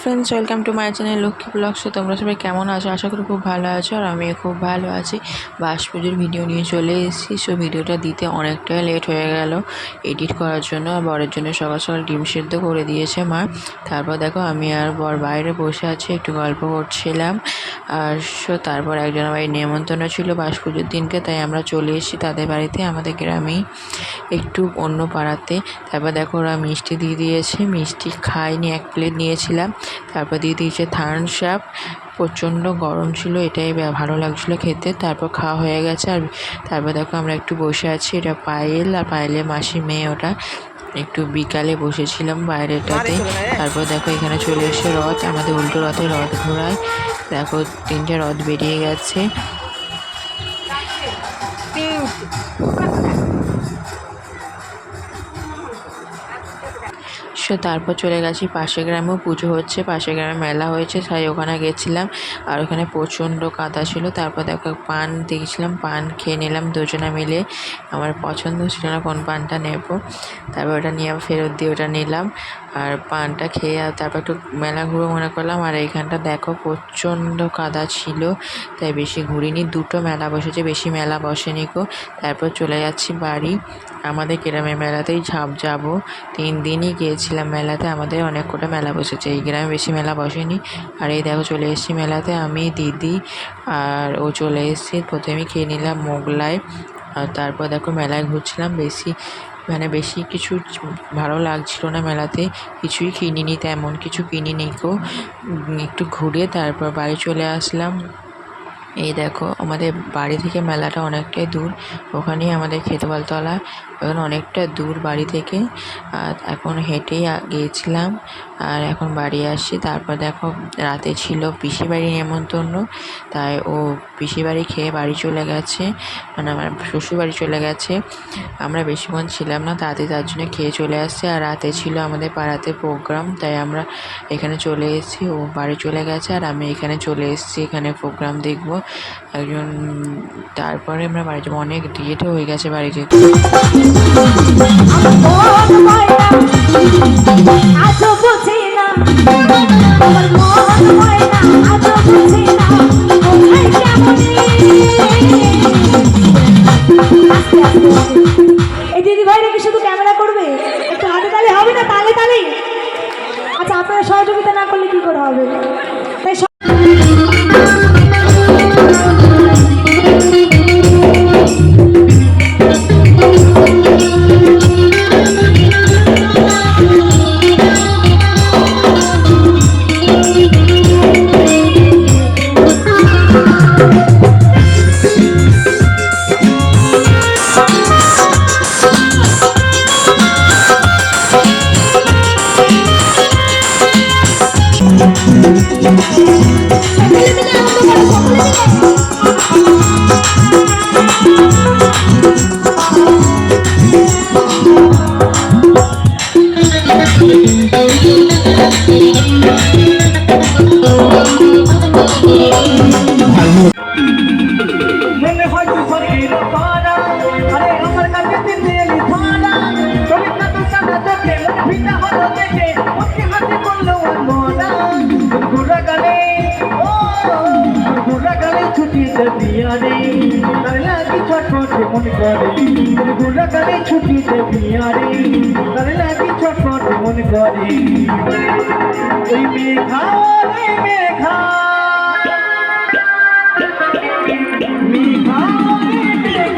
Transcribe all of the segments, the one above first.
Friends welcome to my channel Lakshmi blogs তোমরা সবাই কেমন আছো? আশা করি খুব ভালো আছো আর আমিও খুব ভালো আছি। বাস পুজোর ভিডিও নিয়ে চলে এসেছি। সো ভিডিওটা দিতে অনেকটাই লেট হয়ে গেল। এডিট করার জন্য আর বরের জন্য সকাল সকাল ডিম সেদ্ধ করে দিয়েছে মা। তারপর দেখো আমি আর বর বাইরে বসে আছি, একটু গল্প করছিলাম। আর সো তারপর একজনের বাড়ি নেমন্তন্ন ছিল বাস পুজোর দিনকে, তাই আমরা চলে এসেছি তাদের বাড়িতে, আমাদের গ্রামেই একটু অন্য পাড়াতে। তারপর দেখো ওরা মিষ্টি দিয়ে দিয়েছে, মিষ্টি খাইনি এক প্লেট নিয়েছিলাম। তারপর দিয়ে দিয়েছে থামস আপ প্রচণ্ড গরম ছিল এটাই ভালো লাগছিল খেতে। তারপর খাওয়া হয়ে গেছে আর তারপর দেখো আমরা একটু বসে আছি এটা পায়েল আর পায়েলের মাসি মেয়ে ওটা। একটু বিকালে বসেছিলাম বাইরেটাতে। তারপর দেখো এখানে চলে এসে রথ আমাদের উল্টো রথে রথ ঘোরায়। দেখো তিনটে রথ বেরিয়ে গেছে। সো তারপর চলে গেছি পাশের গ্রামেও পুজো হচ্ছে, পাশের গ্রামে মেলা হয়েছে, তাই ওখানে গেছিলাম। আর ওখানে প্রচণ্ড কাদা ছিল। তারপর দেখো পান দেখছিলাম, পান খেয়ে নিলাম দুজনে মিলে। আমার পছন্দ ছিল না কোন পানটা নেব। তারপর ওটা নিয়ে ফেরত দিয়ে ওটা নিলাম। আর পানটা খেয়ে আর তারপর একটু মেলা ঘুরো মনে করলাম। আর এইখানটা দেখো প্রচণ্ড কাদা ছিল, তাই বেশি ঘুরিনি। দুটো মেলা বসেছে, বেশি মেলা বসেনি গো। তারপর চলে যাচ্ছি বাড়ি। আমাদের গ্রামের মেলাতেই ঝাঁপ যাব। তিন দিনই গিয়েছিলাম। মেলাতে, আমাদের অনেক কটা মেলা বসেছে। এই গ্রামে বেশি মেলা বসেনি। আর এই দেখো চলে এসেছি মেলাতে, আমি, দিদি আর ও চলে এসেছি। প্রথমে খেয়ে নিলাম মোগলাই আর তারপর দেখো মেলায় ঘুরছিলাম। বেশি মানে বেশি কিছু ভালো লাগছিল না মেলাতে। কিছুই কিনিনি, তেমন কিছু কিনিনি গো। একটু ঘুরে তারপর বাড়ি চলে আসলাম। এই দেখো, আমাদের বাড়ি থেকে মেলাটা অনেকটাই দূর। ওখানেই আমাদের খেতবালতলা ওখানে অনেকটা দূর বাড়ি থেকে। আর এখন হেঁটেই গিয়েছিলাম। আর এখন বাড়ি আসছি। তারপর দেখো, রাতে ছিল পিসি বাড়ি নেমন্তন্ন। তাই ও পিসি বাড়ি খেয়ে বাড়ি চলে গেছে। মানে আমার শ্বশুর বাড়ি চলে গেছে। আমরা বেশিক্ষণ ছিলাম না, তাতে তার জন্য খেয়ে চলে আসছে। আর রাতে ছিল আমাদের পাড়াতে প্রোগ্রাম, তাই আমরা এখানে চলে এসেছি। ও বাড়ি চলে গেছে আর আমি এখানে চলে এসেছি। এখানে প্রোগ্রাম দেখব। একজন, তারপরে আমরা বাড়ি যাব। অনেক লেটও হয়ে গেছে বাড়ি যেতে। ক্যামেরা হবে না আচ্ছা আপনারা সহযোগিতা না করলে কি করে হবে? মন করে গালে ছুটিতে বিয়ারে তার লাগি ছটফট মন করে ওই মেঘা রে মেঘা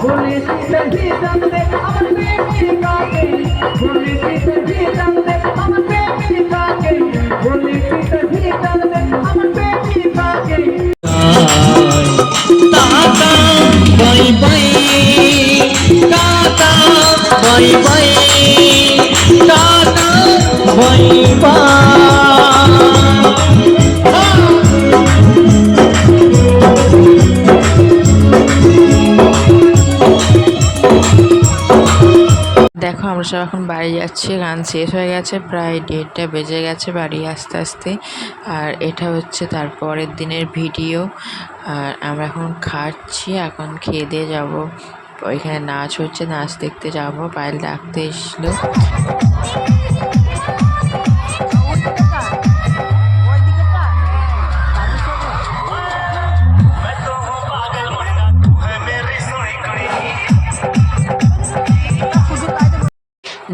भूली सीते जीतन दे हम पे मिला के भूली सीते जीतन दे हम पे मिला के भूली सीते जीतन दे हम पे मिला के ताता बाई बाई ताता बाई बाई ताता बाई बाई দেখো, আমরা সব এখন বাড়ি যাচ্ছি, গান শেষ হয়ে গেছে, প্রায় ডেটটা বেজে গেছে বাড়ি আস্তে আস্তে। আর এটা হচ্ছে তারপরের দিনের ভিডিও। আর আমরা এখন খাচ্ছি, এখন খেয়ে দিয়ে যাব। ওইখানে নাচ হচ্ছে, নাচ দেখতে যাব, পায়েল ডাকতে এসলো।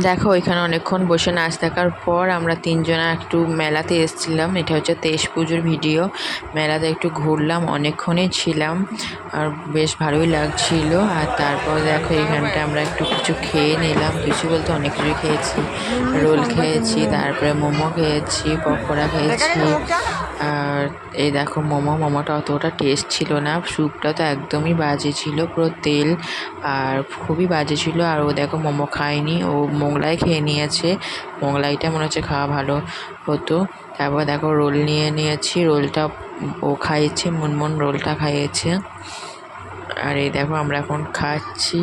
দেখো, এখানে অনেকক্ষণ বসে নাচ দেখার পর আমরা তিনজনা একটু মেলাতে এসেছিলাম। এটা হচ্ছে তেইশ পুজোর ভিডিও। মেলাতে একটু ঘুরলাম, অনেকক্ষণই ছিলাম আর বেশ ভালোই লাগছিল। আর তারপর দেখো এখানটা আমরা একটু কিছু খেয়ে নিলাম। কিছু বলতে অনেক কিছু খেয়েছি। রোল খেয়েছি, তারপরে মোমো খেয়েছি, পকোড়া খেয়েছি। আর এই দেখো মোমো, মোমোটা অতটা টেস্ট ছিল না। স্যুপটা তো একদমই বাজে ছিল, পুরো তেল আর খুবই বাজে ছিল। আর ও দেখো মোমো খায়নি, ও মোগলাই খেয়ে নিয়েছে। মোগলাইটা মনে হচ্ছে খাওয়া ভালো হতো। তারপর দেখো রোল নিয়ে নিয়েছি, রোলটা ও খাইয়েছে মুনমুন রোলটা খাইয়েছে। আর এই দেখো আমরা এখন খাচ্ছি।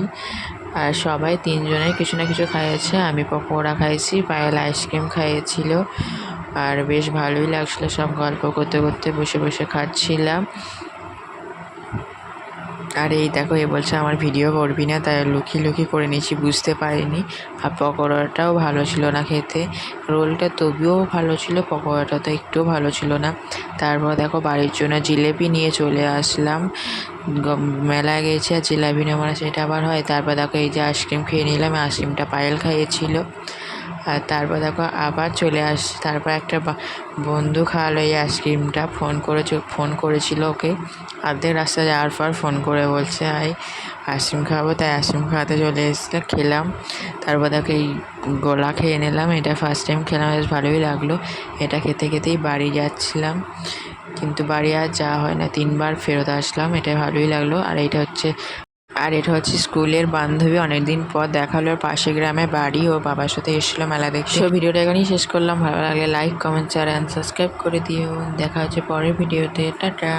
আর সবাই তিনজনে কিছু না কিছু খাইয়েছে, আমি পকোড়া খাইছি, পায়েল আইসক্রিম খাইয়েছিল। আর বেশ ভালোই লাগছিল সব গল্প করতে করতে, বসে বসে খাচ্ছিলাম। আর এই দেখো, এ বলছে, আমার ভিডিও করবি না, তাই লুকিয়ে লুকিয়ে করে নিয়েছি, বুঝতে পারিনি। আর পকোড়াটাও ভালো ছিল না খেতে। রোলটা তবুও ভালো ছিল, পকোড়াটা তো একটুও ভালো ছিল না। তারপর দেখো, বাড়ির জন্য জিলেপি নিয়ে চলে আসলাম। মেলায় গেছি আর জিলাপি নেওয়া সেটা আবার হয়। তারপর দেখো, এই যে আইসক্রিম খেয়ে নিলাম, আইসক্রিমটা পায়েল খাইয়েছিল। আর তারপর দেখো আবার চলে আস, তারপর একটা বন্ধু খাওয়ালো এই আইসক্রিমটা, ফোন করেছে, ফোন করেছিল ওকে। আর্ধেক রাস্তা যাওয়ার পর ফোন করে বলছে আই আইসক্রিম খাওয়াবো তাই আইসক্রিম খাওয়াতে চলে এসেছিল, খেলাম। তারপর দেখো এই গোলা খেয়ে নিলাম, এটা ফার্স্ট টাইম খেলাম, বেশ ভালোই লাগল। এটা খেতে খেতেই বাড়ি যাচ্ছিলাম। কিন্তু বাড়ি আর যাওয়া হয় না, তিনবার ফেরত আসলাম এটা ভালোই লাগল। আর এটা হচ্ছে আর এটা হচ্ছে স্কুলের বান্ধবী অনেকদিন পর দেখাল পাশে গ্রামে বাড়ি, ও বাবার সাথে এসেছিল মেলা দেখতে। সো ভিডিওটা এখানেই শেষ করলাম, ভালো লাগলে like comment share and subscribe করে দিও। দেখা হচ্ছে পরের ভিডিওতে, টাটা।